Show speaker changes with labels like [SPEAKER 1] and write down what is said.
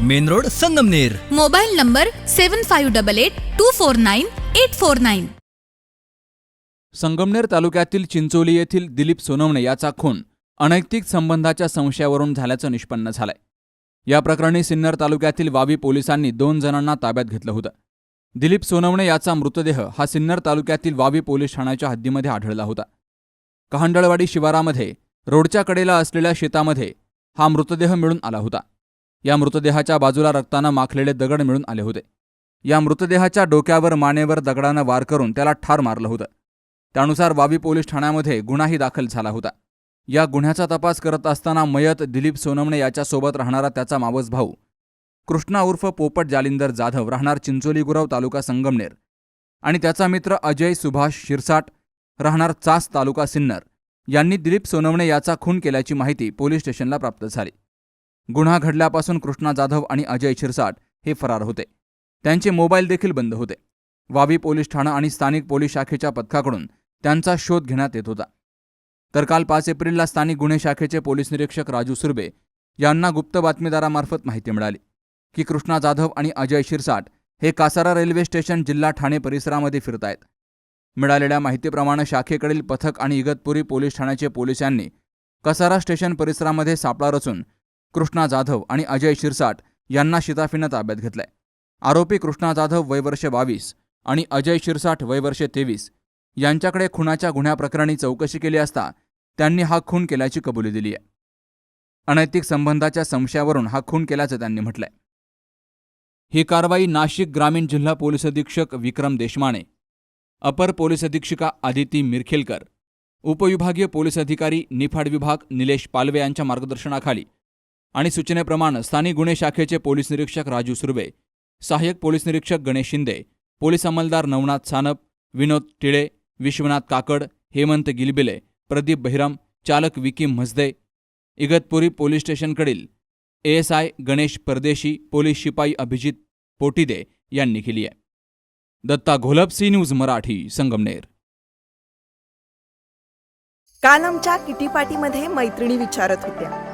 [SPEAKER 1] Main road Sangamner.
[SPEAKER 2] Mobile number seven five double eight two four nine eight four nine
[SPEAKER 3] Sangamner तालुक्यातील चिंचोली येथील दिलीप सोनवणे याचा खून अनैतिक संबंधाच्या संशयावरून झाल्याचं निष्पन्न झालंय. या प्रकरणी सिन्नर तालुक्यातील वावी पोलिसांनी दोन जणांना ताब्यात घेतलं होतं. दिलीप सोनवणे याचा मृतदेह हा सिन्नर तालुक्यातील वावी पोलीस ठाण्याच्या हद्दीमध्ये आढळला होता. कहांडळवाडी शिवारामध्ये रोडच्या कडेला असलेल्या शेतामध्ये हा मृतदेह मिळून आला होता. या मृतदेहाच्या बाजूला रक्तानं माखलेले दगड मिळून आले होते. या मृतदेहाच्या डोक्यावर मानेवर दगडानं वार करून त्याला ठार मारलं होतं. त्यानुसार वावी पोलीस ठाण्यामध्ये गुन्हाही दाखल झाला होता. या गुन्ह्याचा तपास करत असताना मयत दिलीप सोनमणे याच्यासोबत राहणारा त्याचा मावस भाऊ कृष्णा उर्फ पोपट जालिंदर जाधव राहणार चिंचोलीगुराव तालुका संगमनेर आणि त्याचा मित्र अजय सुभाष शिरसाट राहणार चास तालुका सिन्नर. यांनी दिलीप सोनवणे याचा खून केल्याची माहिती पोलीस स्टेशनला प्राप्त झाली. गुन्हा घडल्यापासून कृष्णा जाधव आणि अजय शिरसाट हे फरार होते. त्यांचे मोबाईल देखील बंद होते. वावी पोलीस ठाणा आणि स्थानिक पोलीस शाखेच्या पथकाकडून त्यांचा शोध घेण्यात येत होता. तर काल पाच एप्रिलला स्थानिक गुन्हे शाखेचे पोलीस निरीक्षक राजू सुर्बे यांना गुप्त बातमीदारामार्फत माहिती मिळाली की कृष्णा जाधव आणि अजय शिरसाट हे कासारा रेल्वे स्टेशन जिल्हा ठाणे परिसरामध्ये फिरतायत. मिळालेल्या माहितीप्रमाणे शाखेकडील पथक आणि इगतपुरी पोलीस ठाण्याचे पोलिसांनी कसारा स्टेशन परिसरामध्ये सापळा रचून कृष्णा जाधव आणि अजय शिरसाट यांना शिताफीनं ताब्यात घेतलंय. आरोपी कृष्णा जाधव वयवर्ष बावीस आणि अजय शिरसाठ वयवर्ष तेवीस यांच्याकडे खुनाच्या गुन्ह्याप्रकरणी चौकशी केली असता त्यांनी हा खून केल्याची कबुली दिली आहे. अनैतिक संबंधाच्या संशयावरून हा खून केल्याचं त्यांनी म्हटलंय. ही कारवाई नाशिक ग्रामीण जिल्हा पोलीस अधीक्षक विक्रम देशमाने अपर पोलीस अधीक्षिका आदिती मिरखेलकर उपविभागीय पोलीस अधिकारी निफाड विभाग निलेश पालवे यांच्या मार्गदर्शनाखाली आणि सूचनेप्रमाणे स्थानिक गुन्हे शाखेचे पोलीस निरीक्षक राजू सुर्वे सहाय्यक पोलीस निरीक्षक गणेश शिंदे पोलीस अंमलदार नवनाथ सानप विनोद टिळे विश्वनाथ काकड हेमंत गिलबिले प्रदीप बहिराम चालक विकी म्हसदे इगतपुरी पोलीस स्टेशनकडील एएसआय गणेश परदेशी पोलीस शिपाई अभिजित पोटिदे यांनी केली आहे. Datta Gholap C news Marathi Sangamner.
[SPEAKER 4] काल आमच्या मैत्रिणी विचारत होत्या.